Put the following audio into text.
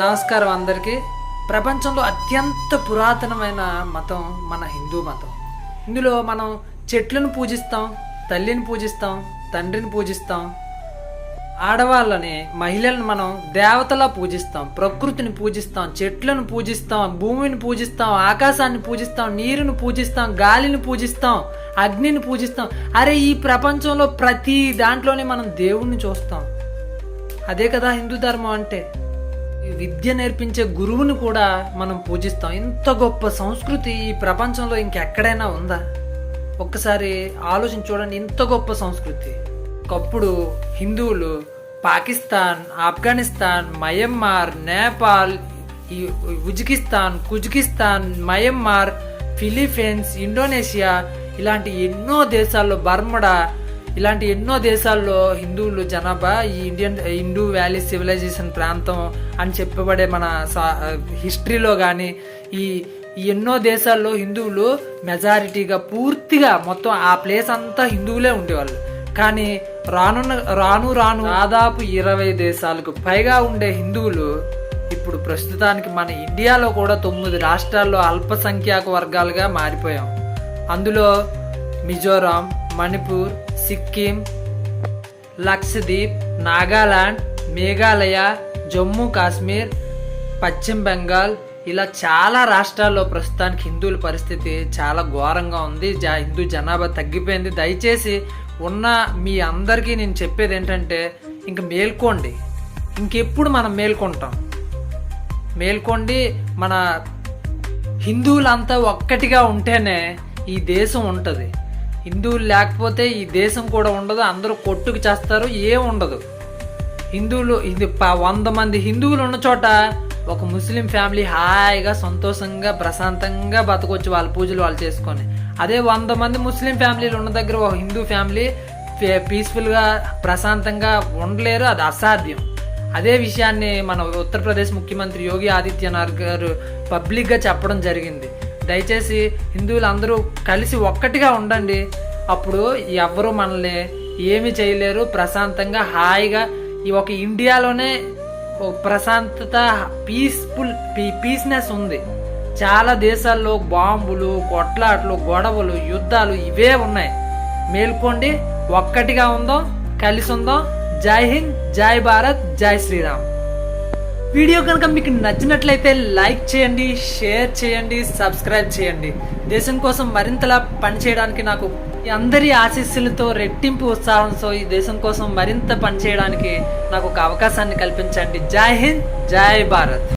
నమస్కారం అందరికీ. ప్రపంచంలో అత్యంత పురాతనమైన మతం మన హిందూ మతం. ఇందులో మనం చెట్లను పూజిస్తాం తల్లిని పూజిస్తాం తండ్రిని పూజిస్తాం. ఆడవాళ్ళని మహిళలను మనం దేవతలా పూజిస్తాం ప్రకృతిని పూజిస్తాం చెట్లను పూజిస్తాం భూమిని పూజిస్తాం ఆకాశాన్ని పూజిస్తాం నీరుని పూజిస్తాం గాలిని పూజిస్తాం అగ్నిని పూజిస్తాం. అరే ఈ ప్రపంచంలో ప్రతి దాంట్లోనే మనం దేవుణ్ణి చూస్తాం. అదే కదా హిందూ ధర్మం అంటే. విద్య నేర్పించే గురువుని కూడా మనం పూజిస్తాం. ఇంత గొప్ప సంస్కృతి ఈ ప్రపంచంలో ఇంకెక్కడైనా ఉందా? ఒక్కసారి ఆలోచించి చూడండి ఇంత గొప్ప సంస్కృతి. ఒకప్పుడు హిందువులు Pakistan Afghanistan Myanmar Nepal Uzbekistan Kyrgyzstan Kazakhstan Myanmar Philippines Indonesia ఇలాంటి ఎన్నో దేశాల్లో బర్మడా ఇలాంటి ఎన్నో దేశాల్లో హిందువులు జనాభా ఈ ఇండియన్ హిందూ వ్యాలీ సివిలైజేషన్ ప్రాంతం అని చెప్పబడే మన సా- హిస్టరీలో కానీ ఈ ఎన్నో దేశాల్లో హిందువులు మెజారిటీగా పూర్తిగా మొత్తం ఆ ప్లేస్ అంతా హిందువులే ఉండేవాళ్ళు. కానీ రానున్న రాను రాను దాదాపు ఇరవై దేశాలకు పైగా ఉండే హిందువులు ఇప్పుడు ప్రస్తుతానికి మన ఇండియాలో కూడా తొమ్మిది రాష్ట్రాల్లో అల్పసంఖ్యాక వర్గాలుగా మారిపోయాం. అందులో మిజోరాం మణిపూర్ సిక్కిం లక్షద్వీప్ నాగాలాండ్ మేఘాలయ జమ్మూ కాశ్మీర్ పశ్చిమ బెంగాల్ ఇలా చాలా రాష్ట్రాల్లో ప్రస్తుతానికి హిందువుల పరిస్థితి చాలా ఘోరంగా ఉంది. జా హిందూ జనాభా తగ్గిపోయింది. దయచేసి ఉన్న మీ అందరికీ నేను చెప్పేది ఏంటంటే ఇంక మేల్కోండి. ఇంకెప్పుడు మనం మేల్కొంటాం? మేల్కోండి మన హిందువులంతా ఒక్కటిగా ఉంటేనే ఈ దేశం ఉంటుంది. హిందువులు లేకపోతే ఈ దేశం కూడా ఉండదు అందరూ కొట్టుకు చేస్తారు ఏం ఉండదు. హిందువులు ఇది వంద మంది హిందువులు ఉన్న చోట ఒక ముస్లిం ఫ్యామిలీ హాయిగా సంతోషంగా ప్రశాంతంగా బతకొచ్చు వాళ్ళ పూజలు వాళ్ళు చేసుకొని. అదే వంద మంది ముస్లిం ఫ్యామిలీలు ఉన్న దగ్గర ఒక హిందూ ఫ్యామిలీ పీస్ఫుల్గా ప్రశాంతంగా ఉండలేరు అది అసాధ్యం. అదే విషయాన్ని మన ఉత్తరప్రదేశ్ ముఖ్యమంత్రి యోగి ఆదిత్యనాథ్ గారు పబ్లిక్గా చెప్పడం జరిగింది. దయచేసి హిందువులు అందరూ కలిసి ఒక్కటిగా ఉండండి. అప్పుడు ఎవరు మనల్ని ఏమి చేయలేరు. ప్రశాంతంగా హాయిగా ఈ ఒక ఇండియాలోనే ప్రశాంతత పీస్ఫుల్ పీ పీస్నెస్ ఉంది. చాలా దేశాల్లో బాంబులు కొట్లాట్లు గొడవలు యుద్ధాలు ఇవే ఉన్నాయి. మేల్కోండి. ఒక్కటిగా ఉందాం కలిసి ఉందాం. జై హింద్ జై భారత్ జై శ్రీరామ్. వీడియో కనుక మీకు నచ్చినట్లయితే లైక్ చేయండి షేర్ చేయండి సబ్స్క్రైబ్ చేయండి. దేశం కోసం మరింతలా పనిచేయడానికి నాకు అందరి ఆశీస్సులతో రెట్టింపు ఉత్సాహంతో ఈ దేశం కోసం మరింత పనిచేయడానికి నాకు ఒక అవకాశాన్ని కల్పించండి. జై హింద్ జై భారత్.